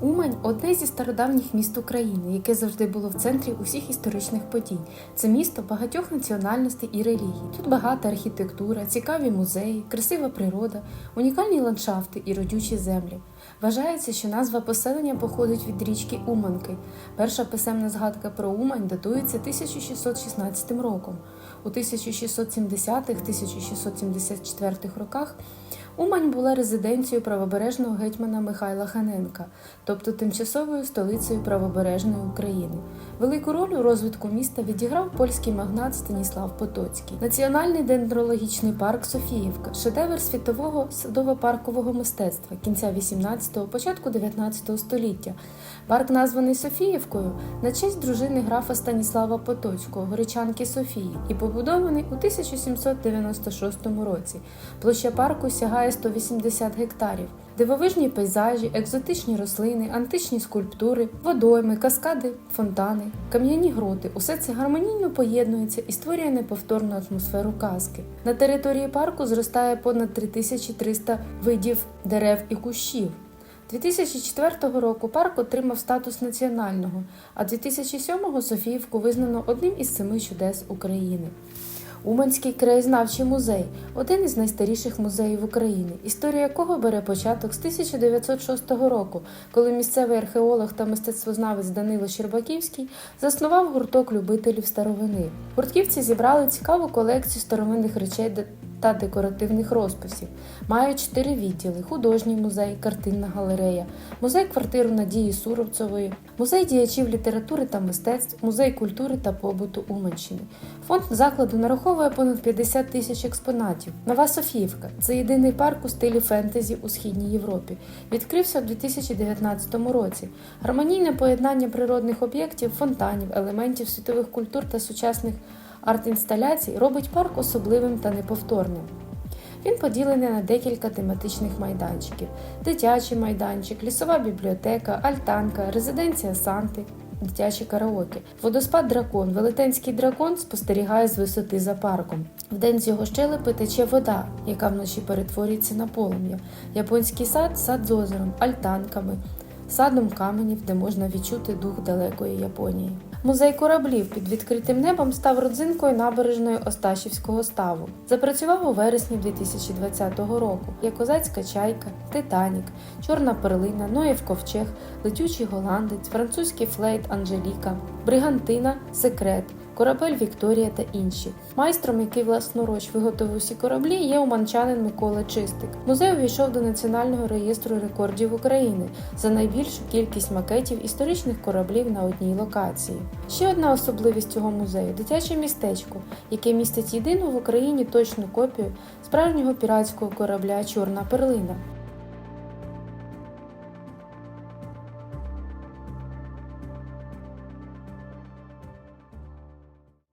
Умань одне зі стародавніх міст України, яке завжди було в центрі усіх історичних подій. Це місто багатьох національностей і релігій. Тут багата архітектура, цікаві музеї, красива природа, унікальні ландшафти і родючі землі. Вважається, що назва поселення походить від річки Уманки. Перша писемна згадка про Умань датується 1616 роком. У 1670-1674 роках Умань була резиденцією правобережного гетьмана Михайла Ханенка, тобто тимчасовою столицею правобережної України. Велику роль у розвитку міста відіграв польський магнат Станіслав Потоцький. Національний дендрологічний парк Софіївка шедевр світового садово-паркового мистецтва кінця 18-го, початку 19 століття. Парк названий Софіївкою на честь дружини графа Станіслава Потоцького, горичанки Софії, і побудований у 1796 році. Площа парку сягає 180 гектарів. Дивовижні пейзажі, екзотичні рослини, античні скульптури, водойми, каскади, фонтани, кам'яні гроти усе це гармонійно поєднується і створює неповторну атмосферу казки. На території парку зростає понад 3300 видів дерев і кущів. 2004 року парк отримав статус національного, а 2007 Софіївку визнано одним із семи чудес України. Уманський краєзнавчий музей один із найстаріших музеїв України, історія якого бере початок з 1906 року, коли місцевий археолог та мистецтвознавець Данило Щербаківський заснував гурток любителів старовини. Гуртківці зібрали цікаву колекцію старовинних речей та декоративних розписів. Мають чотири відділи: художній музей, картинна галерея, музей квартиру Надії Суровцової, музей діячів літератури та мистецтв, музей культури та побуту Уманщини. Фонд закладу нараховує понад 50 тисяч експонатів. Нова Софіївка це єдиний парк у стилі фентезі у східній Європі. Відкрився у 2019 році. Гармонійне поєднання природних об'єктів, фонтанів, елементів світових культур та сучасних арт-інсталяцій робить парк особливим та неповторним. Він поділений на декілька тематичних майданчиків: дитячий майданчик, лісова бібліотека, альтанка, резиденція Санти, дитячі караоке. Водоспад дракон, велетенський дракон спостерігає з висоти за парком. Вдень з його щелепи тече вода, яка вночі перетворюється на полум'я. Японський сад сад з озером, альтанками, садом каменів, де можна відчути дух далекої Японії. Музей кораблів під відкритим небом став родзинкою набережної Осташівського ставу. Запрацював у вересні 2020 року. як козацька чайка, Титанік, Чорна перлина, Ноєв ковчег, летючий голландець, французький флейт Анжеліка, Бригантина, Секрет. Корабель Вікторія та інші. Майстром, який власноруч виготовив усі кораблі, є уманчанин Микола Чистик. Музей увійшов до Національного реєстру рекордів України за найбільшу кількість макетів історичних кораблів на одній локації. Ще одна особливість цього музею дитяче містечко, яке містить єдину в Україні точну копію справжнього піратського корабля Чорна перлина.